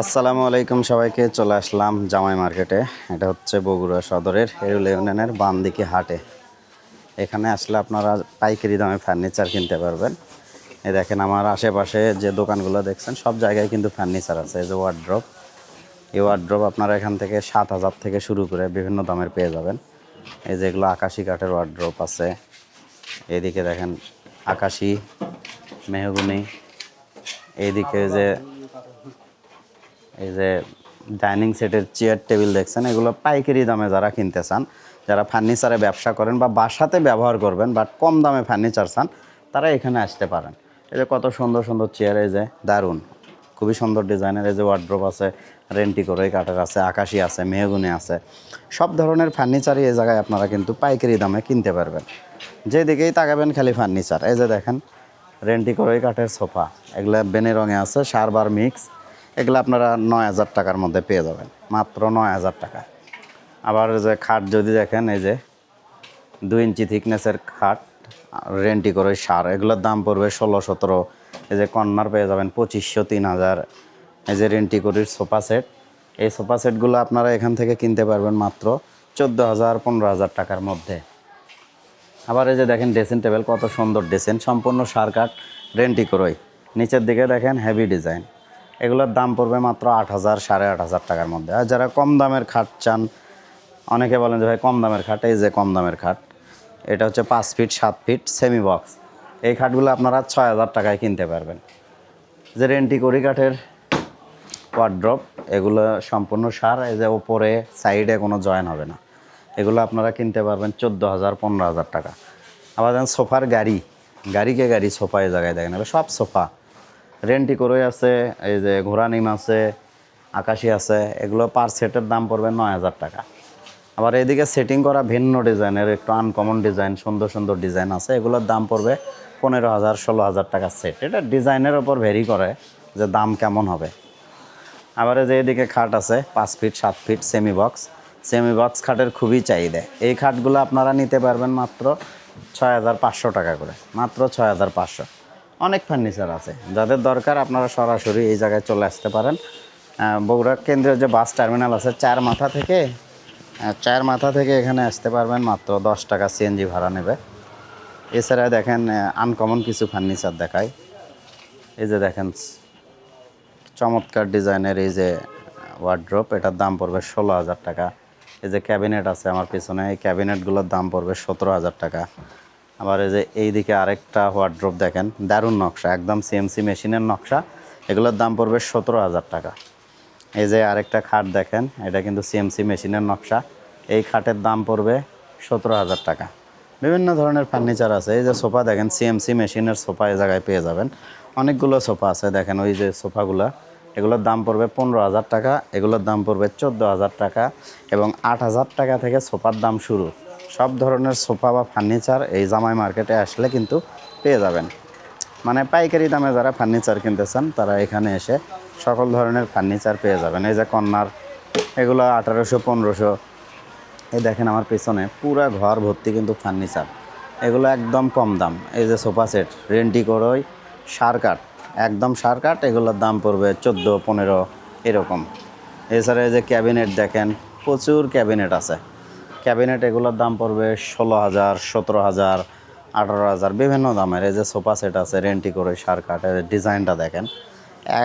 আসসালামু আলাইকুম সবাইকে, চলে আসলাম জামাই মার্কেটে। এটা হচ্ছে বগুড়া সদরের হেরুল ইউনিয়নের বাম দিকে হাটে। এখানে আসলে আপনারা পাইকারি দামে ফার্নিচার কিনতে পারবেন। এই দেখেন আমার আশেপাশে যে দোকানগুলো দেখছেন, সব জায়গায় কিন্তু ফার্নিচার আছে। এই যে ওয়ার্ড্রপ এই ওয়ার্ড্রপ আপনারা এখান থেকে সাত হাজার থেকে শুরু করে বিভিন্ন দামের পেয়ে যাবেন। এই যেগুলো আকাশি কাঠের ওয়ার্ড্রপ আছে। এদিকে দেখেন আকাশি, মেহগুনি এইদিকে যে এই যে ডাইনিং সেটের চেয়ার টেবিল দেখছেন, এগুলো পাইকারি দামে যারা কিনতে চান, যারা ফার্নিচারে ব্যবসা করেন বা বাসাতে ব্যবহার করবেন বাট কম দামে ফার্নিচার চান, তারা এখানে আসতে পারেন। এই যে কত সুন্দর সুন্দর চেয়ার, এই যে দারুণ। খুবই সুন্দর ডিজাইনের এই যে ওয়ার্ড্রোপ আছে, রেন্টি করে কাঠের আছে, আকাশি আছে, মেহগুনি আছে। সব ধরনের ফার্নিচারই এই জায়গায় আপনারা কিন্তু পাইকারি দামে কিনতে পারবেন। যেদিকেই তাকাবেন খালি ফার্নিচার। এই যে দেখেন, রেন্টি করে কাঠের সোফা। এগুলো বেনে রঙে আছে, সারবার মিক্স। এগুলো আপনারা নয় হাজার টাকার মধ্যে পেয়ে যাবেন। মাত্র নয় হাজার টাকা। আবার যে খাট যদি দেখেন, এই যে দুই ইঞ্চি থিকনেসের খাট রেন্টি করে সার, এগুলোর দাম পড়বে ষোলো, সতেরো। এই যে কর্নার পেয়ে যাবেন পঁচিশশো, তিন হাজার। এই যে রেন্টি করির সোফা সেট, এই সোফা সেটগুলো আপনারা এখান থেকে কিনতে পারবেন মাত্র চোদ্দ হাজার, পনেরো হাজার টাকার মধ্যে। আবার এই যে দেখেন, ড্রেসিং টেবিল কত সুন্দর ড্রেসিং, সম্পূর্ণ সার কাঠ, রেন্টি করোই। নিচের দিকে দেখেন, হেভি ডিজাইন। এগুলোর দাম পড়বে মাত্র আট হাজার, সাড়ে আট হাজার টাকার মধ্যে। আর যারা কম দামের খাট চান, অনেকে বলেন যে, ভাই, কম দামের খাট, এই যে কম দামের খাট। এটা হচ্ছে পাঁচ ফিট, সাত ফিট সেমি বক্স এই খাটগুলো আপনারা ছয় হাজার টাকায় কিনতে পারবেন। যে রেন্টি করি কাঠের ওয়ার্ড্রপ এগুলো সম্পূর্ণ সার, এই যে ওপরে সাইডে কোনো জয়েন হবে না। এগুলো আপনারা কিনতে পারবেন চোদ্দ হাজার, পনেরো হাজার টাকা। আবার দেখেন সোফার গাড়ি। গাড়িকে গাড়ি, সোফা এই জায়গায় দেখেন। সব সোফা। রেন্টি করে আছে, এই যে ঘোড়া নিম আছে, আকাশি আছে, এগুলো পার সেটের দাম পড়বে নয় হাজার টাকা। আবার এদিকে সেটিং করা ভিন্ন ডিজাইনের, একটু আনকমন ডিজাইন, সুন্দর সুন্দর ডিজাইন আছে, এগুলোর দাম পড়বে পনেরো হাজার, ষোলো হাজার টাকার সেট এটা ডিজাইনের ওপর ভেরি করে যে দাম কেমন হবে। আবার যে এদিকে খাট আছে, পাঁচ ফিট সাত feet semi box semi box খাটের খুবই চাহিদা। এই খাটগুলো আপনারা নিতে পারবেন মাত্র ছয় হাজার পাঁচশো টাকা করে। মাত্র ছয় হাজার পাঁচশো। অনেক ফার্নিচার আছে। যাদের দরকার আপনারা সরাসরি এই জায়গায় চলে আসতে পারেন। বগুড়া কেন্দ্রীয় যে বাস টার্মিনাল আছে, চার মাথা থেকে চার মাথা থেকে এখানে আসতে পারবেন মাত্র দশ টাকা সিএনজি ভাড়া নেবে। এছাড়া দেখেন আনকমন কিছু ফার্নিচার দেখায় এই যে দেখেন, চমৎকার ডিজাইনের এই যে ওয়ার্ড্রপ এটার দাম পড়বে ষোলো হাজার টাকা। এই যে ক্যাবিনেট আছে আমার পিছনে, এই ক্যাবিনেটগুলোর দাম পড়বে সতেরো হাজার টাকা। আবার এই যে এই দিকে আরেকটা ওয়ার্ড্রপ দেখেন, দারুণ নকশা, একদম সিএমসি মেশিনের নকশা। এগুলোর দাম পড়বে সতেরো হাজার টাকা। এই যে আরেকটা খাট দেখেন, এটা কিন্তু সিএমসি মেশিনের নকশা। এই খাটের দাম পড়বে সতেরো হাজার টাকা। বিভিন্ন ধরনের ফার্নিচার আছে। এই যে সোফা দেখেন সিএমসি মেশিনের সোফা এই জায়গায় পেয়ে যাবেন। অনেকগুলো সোফা আছে দেখেন, ওই যে সোফাগুলো। এগুলোর দাম পড়বে পনেরো হাজার টাকা, এগুলোর দাম পড়বে চোদ্দ হাজার টাকা এবং আট হাজার টাকা থেকে সোফার দাম শুরু। সব ধরনের সোফা বা ফার্নিচার এই জামাই মার্কেটে আসলে কিন্তু পেয়ে যাবেন। মানে পাইকারি দামে যারা ফার্নিচার কিনতে চান, তারা এখানে এসে সকল ধরনের ফার্নিচার পেয়ে যাবেন। এই যে কন্যার, এগুলো আঠারোশো, পনেরোশো। এই দেখেন আমার পেছনে পুরো ঘর ভর্তি কিন্তু ফার্নিচার। এগুলো একদম কম দাম। এই যে সোফা সেট, রেন্টি করোই, সার কাঠ একদম সার কাঠ এগুলোর দাম পড়বে চোদ্দ, পনেরো, এরকম। এছাড়া এই যে ক্যাবিনেট দেখেন, প্রচুর ক্যাবিনেট আছে। ক্যাবিনেট, এগুলোর দাম পড়বে ষোলো হাজার, সতেরো হাজার, আঠারো হাজার, বিভিন্ন দামের। এই যে সোফা সেট আছে, রেন্টি করে সার কাঠের ডিজাইনটা দেখেন।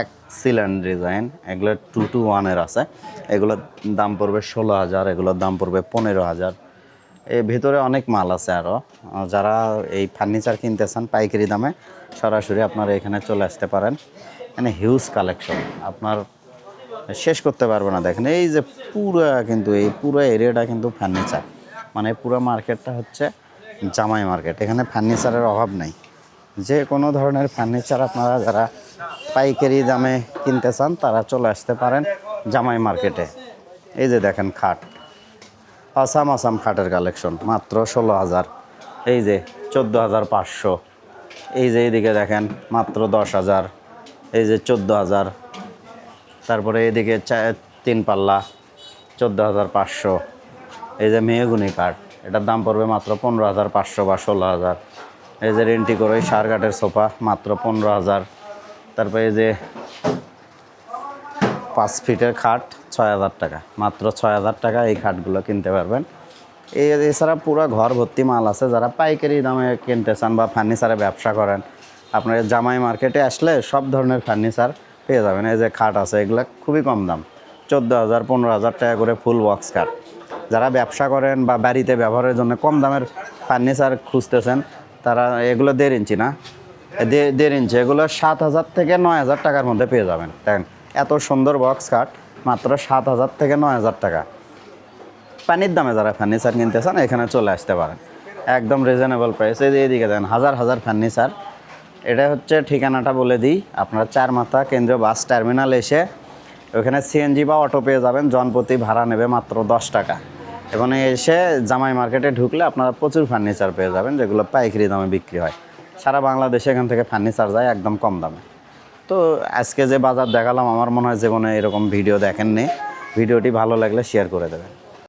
এক্সিলেন্ট ডিজাইন, এগুলো টু টু ওয়ানের আছে। এগুলোর দাম পড়বে ষোলো হাজার, এগুলোর দাম পড়বে পনেরো হাজার। এর ভিতরে অনেক মাল আছে আরও যারা এই ফার্নিচার কিনতে চান পাইকারি দামে, সরাসরি আপনারা এখানে চলে আসতে পারেন। এখানে হিউজ কালেকশন আপনার শেষ করতে পারবে না। দেখেন, এই যে পুরো কিন্তু, এই পুরো এরিয়াটা কিন্তু ফার্নিচার মানে পুরো মার্কেটটা হচ্ছে জামাই মার্কেট এখানে ফার্নিচারের অভাব নেই। যে কোনো ধরনের ফার্নিচার আপনারা যারা পাইকারি দামে কিনতে চান, তারা চলে আসতে পারেন জামাই মার্কেটে এই যে দেখেন খাট। আসাম আসাম খাটের কালেকশন মাত্র ষোলো হাজার। এই যে চোদ্দ হাজার পাঁচশো। এই যে এইদিকে দেখেন, মাত্র দশ হাজার। এই যে চোদ্দ হাজার। তারপরে এদিকে তিন পাল্লা, চোদ্দ হাজার পাঁচশো। এই যে মেহগুনি কাঠ, এটার দাম পড়বে মাত্র পনেরো হাজার পাঁচশো বা ষোলো হাজার। এই যে রেন্টি করে সার কাঠের সোফা, মাত্র পনেরো হাজার। তারপরে এই যে পাঁচ ফিটের খাট, ছয় হাজার টাকা। মাত্র ছয় হাজার টাকা এই খাটগুলো কিনতে পারবেন। এই এছাড়া পুরো ঘর ভর্তি মাল আছে, যারা পাইকারি দামে কিনতে চান বা ফার্নিচারে ব্যবসা করেন, আপনার জামাই মার্কেটে আসলে সব ধরনের ফার্নিচার পেয়ে যাবেন। এই যে খাট আছে, এগুলো খুবই কম দাম। চোদ্দ হাজার পনেরো হাজার টাকা করে ফুল বক্স খাট। যারা ব্যবসা করেন বা বাড়িতে ব্যবহারের জন্য কম দামের ফার্নিচার খুঁজতেছেন, তারা এগুলো দেড় ইঞ্চি না। দেড় ইঞ্চি, এগুলো সাত হাজার থেকে নয় হাজার টাকার মধ্যে পেয়ে যাবেন। দেখেন, এত সুন্দর বক্স কাঠ মাত্র সাত হাজার থেকে নয় হাজার টাকা। পানির দামে যারা ফার্নিচার কিনতে চান এখানে চলে আসতে পারেন। একদম রিজনেবল প্রাইস এই যে এদিকে দেন হাজার হাজার ফার্নিচার এটা হচ্ছে ঠিকানাটা বলে দিই। আপনারা চার মাথা কেন্দ্রীয় বাস টার্মিনাল এসে ওখানে সিএনজি বা অটো পেয়ে যাবেন। জনপ্রতি ভাড়া নেবে মাত্র দশ টাকা। এবং এসে জামাই মার্কেটে ঢুকলে আপনারা প্রচুর ফার্নিচার পেয়ে যাবেন, যেগুলো পাইকারি দামে বিক্রি হয়। সারা বাংলাদেশে এখান থেকে ফার্নিচার যায় একদম কম দামে। তো আজকে যে বাজার দেখালাম, আমার মনে হয় জীবনে এরকম ভিডিও দেখেননি। ভিডিওটি ভালো লাগলে শেয়ার করে দেবেন।